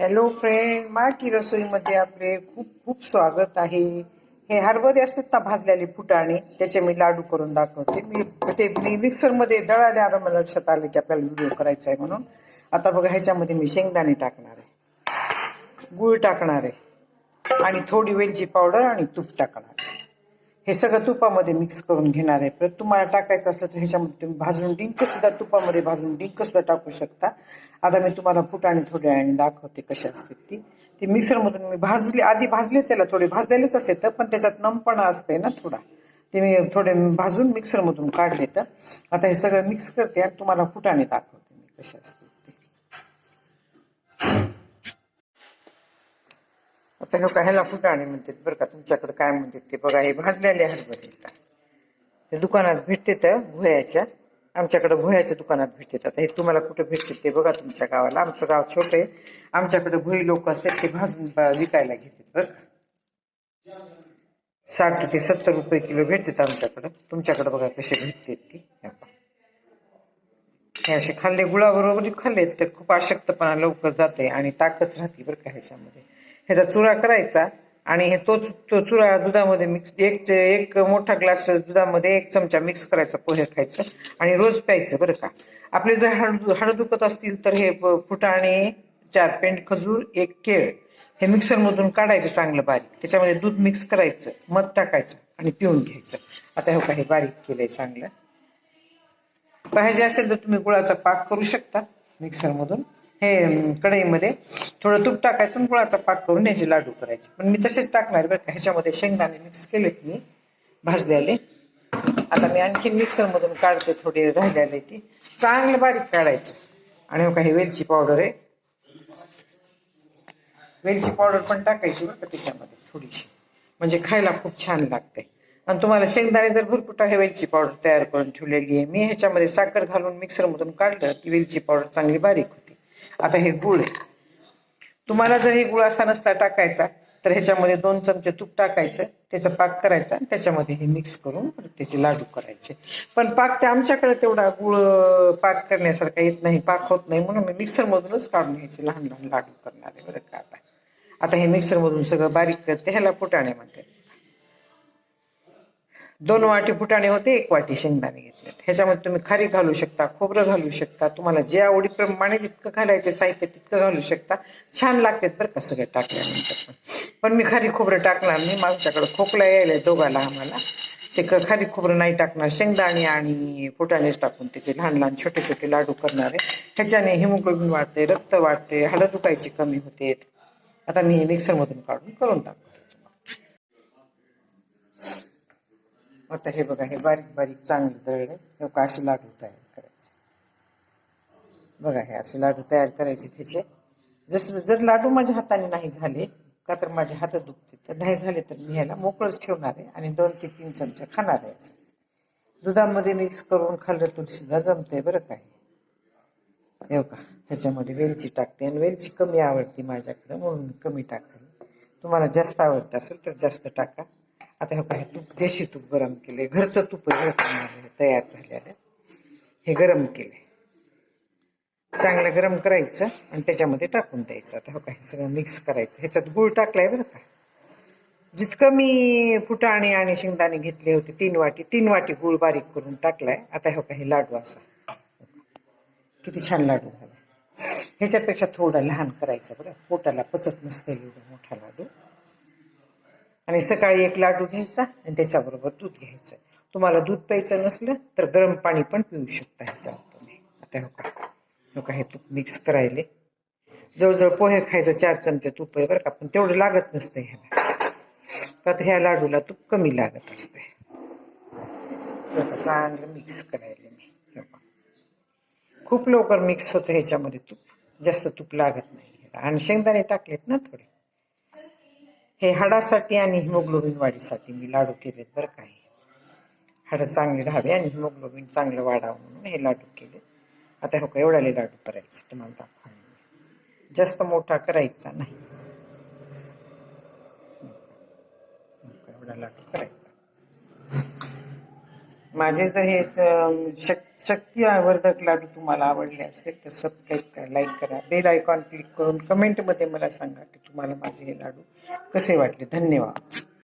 Hello friend माकी रसोईमध्ये आपले खूप खूप स्वागत आहे. हे हरभरे असतात ना भाजलेले फुटाणे त्याचे मी लाडू करून दाखवते. मी ते मी मिक्सरमध्ये दळाले आलं मला लक्षात आलं की आपल्याला व्हिडिओ करायचा आहे म्हणून. आता बघा ह्याच्यामध्ये मी शेंगदाणे टाकणार आहे. गूळ टाकणार आहे. आणि थोडी वेलची पावडर आणि तूप टाकणार हे सगळं तुपामध्ये मिक्स करून घेणार आहे. परत तुम्हाला टाकायचं असलं तर ह्याच्यामध्ये तुम्ही भाजून डिंक सुद्धा तुपामध्ये भाजून डिंक सुद्धा टाकू शकता. आता मी तुम्हाला फुटाणे थोड्या आणि दाखवते कशी असते ती. ती मिक्सरमधून मी भाजली आधी भाजले त्याला थोडे भाजलेलेच असते तर पण त्याच्यात नमपणा असते ना थोडा. ते मी थोडे भाजून मिक्सरमधून काढले तर. आता हे सगळं मिक्स करते आणि तुम्हाला फुटाणे दाखवते मी कसे असते आता लोक ह्याला फुटाणे म्हणतात बरं का तुमच्याकडे काय म्हणतात ते बघा हे भाजलेले हरभरे आहेत. ते दुकानात भेटते तर भुयाच्या आमच्याकडे भुयाच्या दुकानात भेटतात. आता हे तुम्हाला कुठे भेटते ते बघा तुमच्या गावाला. आमचं गाव छोटे आमच्याकडे भुई लोक असतात ते भाजून विकायला घेतात बरं का. साठ ते सत्तर रुपये किलो भेटतात आमच्याकडं. तुमच्याकडे बघा कसे भेटतात ती. हे असे खाल्ले गुळाबरोबर खाल्ले तर खूप अशक्तपणा लवकर जाते आणि ताकद राहते बरं का ह्याच्यामध्ये. ह्याचा चुरा करायचा आणि हे तोच तो चुरा दुधामध्ये मिक्स एक एक मोठा ग्लास दुधामध्ये एक चमचा मिक्स करायचा पोहे खायचं आणि रोज प्यायचं बरं का. आपले जर हाड हाड दुखत असतील तर हे फुटाणे चार पेंड खजूर एक केळ हे मिक्सरमधून काढायचं चांगलं बारीक. त्याच्यामध्ये दूध मिक्स करायचं मध टाकायचं आणि पिऊन घ्यायचं. आता हे काही बारीक केलंय चांगलं. पाहिजे असेल तर तुम्ही गुळाचा पाक करू शकता. मिक्सरमधून? हे कढईमध्ये. थोडं तूप टाकायचं आणि गुळाचा पाक करून ह्याचे लाडू करायचे. पण मी तसेच टाकणार बरं का. ह्याच्यामध्ये शेंगदाणे मिक्स केलेत मी भाजलेले. आता मी आणखीन मिक्सरमधून काढते थोडे राहिलेले ती. चांगलं बारीक काढायचं. आणि हो काही वेलची पावडर आहे. वेलची पावडर पण टाकायची बरं का त्याच्यामध्ये थोडीशी. म्हणजे खायला खूप छान लागते आणि तुम्हाला शेंगदाणे जर भरपूर हे वेलची पावडर तयार करून ठेवलेली आहे. मी ह्याच्यामध्ये साखर घालून मिक्सरमधून काढलं की वेलची पावडर चांगली बारीक होती. आता हे गुळ आहे. तुम्हाला जर हे गुळ असा नसता टाकायचा तर ह्याच्यामध्ये दोन चमचे तूप टाकायचं त्याचा पाक करायचा आणि त्याच्यामध्ये हे मिक्स करून त्याचे लाडू करायचे. पण पाक ते आमच्याकडे तेवढा गुळ पाक करण्यासारखा येत नाही पाक होत नाही म्हणून मी मिक्सरमधूनच काढून घ्यायचे लहान लहान लाडू करणारे बरं का आता. आता हे मिक्सरमधून सगळं बारीक करते ह्याला फुटाणे म्हणते दोन वाटी फुटाणे होते एक वाटी शेंगदाणे घेतले ह्याच्यामध्ये तुम्ही खारी घालू शकता खोबरं घालू शकता तुम्हाला जे आवडीप्रमाणे जितकं घालायचे साहित्य तितकं घालू शकता. छान लागतात बरं का सगळं टाकल्यानंतर पण. पण मी खारी खोबरं टाकणार नाही माझ्याकडे खोकला यायला दोघाला आम्हाला. ते खारी खोबरं नाही टाकणार शेंगदाणे आणि फुटाणेच टाकून त्याचे लहान लहान छोटे छोटे लाडू करणार आहे. ह्याच्याने हिमोग्लोबिन वाढते रक्त वाढते हाडं दुखायची कमी होते. आता मी हे मिक्सरमधून काढून करून टाकतो आता हे बघा हे बारीक बारीक चांगलं दळलं हे का असे लाडू तयार करायचे. बघा हे असे लाडू तयार करायचे त्याचे. जसं जर लाडू माझ्या हाताने नाही झाले का तर माझे हात दुखते. तर नाही झाले तर मी ह्याला मोकळंच ठेवणार आहे आणि दोन ते तीन चमचे खाणार आहे असं. दुधामध्ये मिक्स करून खाल्लं तुलसीदा जमतंय बरं काय हे. का ह्याच्यामध्ये वेलची टाकते आणि वेलची कमी आवडते माझ्याकडं म्हणून मी कमी टाकते. तुम्हाला जास्त आवडतं असेल तर जास्त टाका. आता हे काय तूप देशी तूप गरम केले घरचं तूप तयार झालेलं हे गरम केले चांगलं गरम करायचं आणि त्याच्यामध्ये टाकून द्यायचं. आता हो काय सगळं मिक्स करायचं. ह्याच्यात गूळ टाकलाय बरं का. जितकं मी फुटाणे आणि शेंगदाणे घेतले होते तीन वाटी तीन वाटी गूळ बारीक करून टाकलाय. आता हो काही लाडू असा. किती छान लाडू झाला ह्याच्यापेक्षा थोडा लहान करायचा बरं. पोटाला पचत नसते एवढा मोठा लाडू. आणि सकाळी एक लाडू घ्यायचा आणि त्याच्याबरोबर दूध घ्यायचं. तुम्हाला दूध प्यायचं नसलं तर गरम पाणी पण पिऊ शकता ह्याच्यावर तुम्ही. आता हो का? हो का? हे तूप मिक्स करायले. जवळजवळ पोहे खायचं चार चमचे तूप आहे बरं का पण तेवढं लागत नसतं ह्याला. का तर ह्या लाडूला तूप कमी लागत असते. हो चांगलं मिक्स करायला मी. हो का. खूप लवकर मिक्स होतं ह्याच्यामध्ये तूप. जास्त तूप लागत नाही ह्याला. आणि शेंगदाणे टाकलेत ना थोडे. हे हाडासाठी आणि हिमोग्लोबिन वाढीसाठी मी लाडू केलेत बरं काय? हाडं चांगली राहावे आणि हिमोग्लोबिन चांगलं वाढावं म्हणून हे लाडू केले. आता हो का एवढाले लाडू करायचे तुम्हाला दाखवा जास्त मोठा करायचा नाही. हो का, एवढा लाडू करायचा. माझे जर हे अं, शक लाडू तुम्हाला आवडले असतील तर सबस्क्राईब करा लाईक करा. बेल आयकॉन क्लिक करून कमेंटमध्ये मला सांगा की तुम्हाला माझे हे लाडू कसे वाटले. धन्यवाद.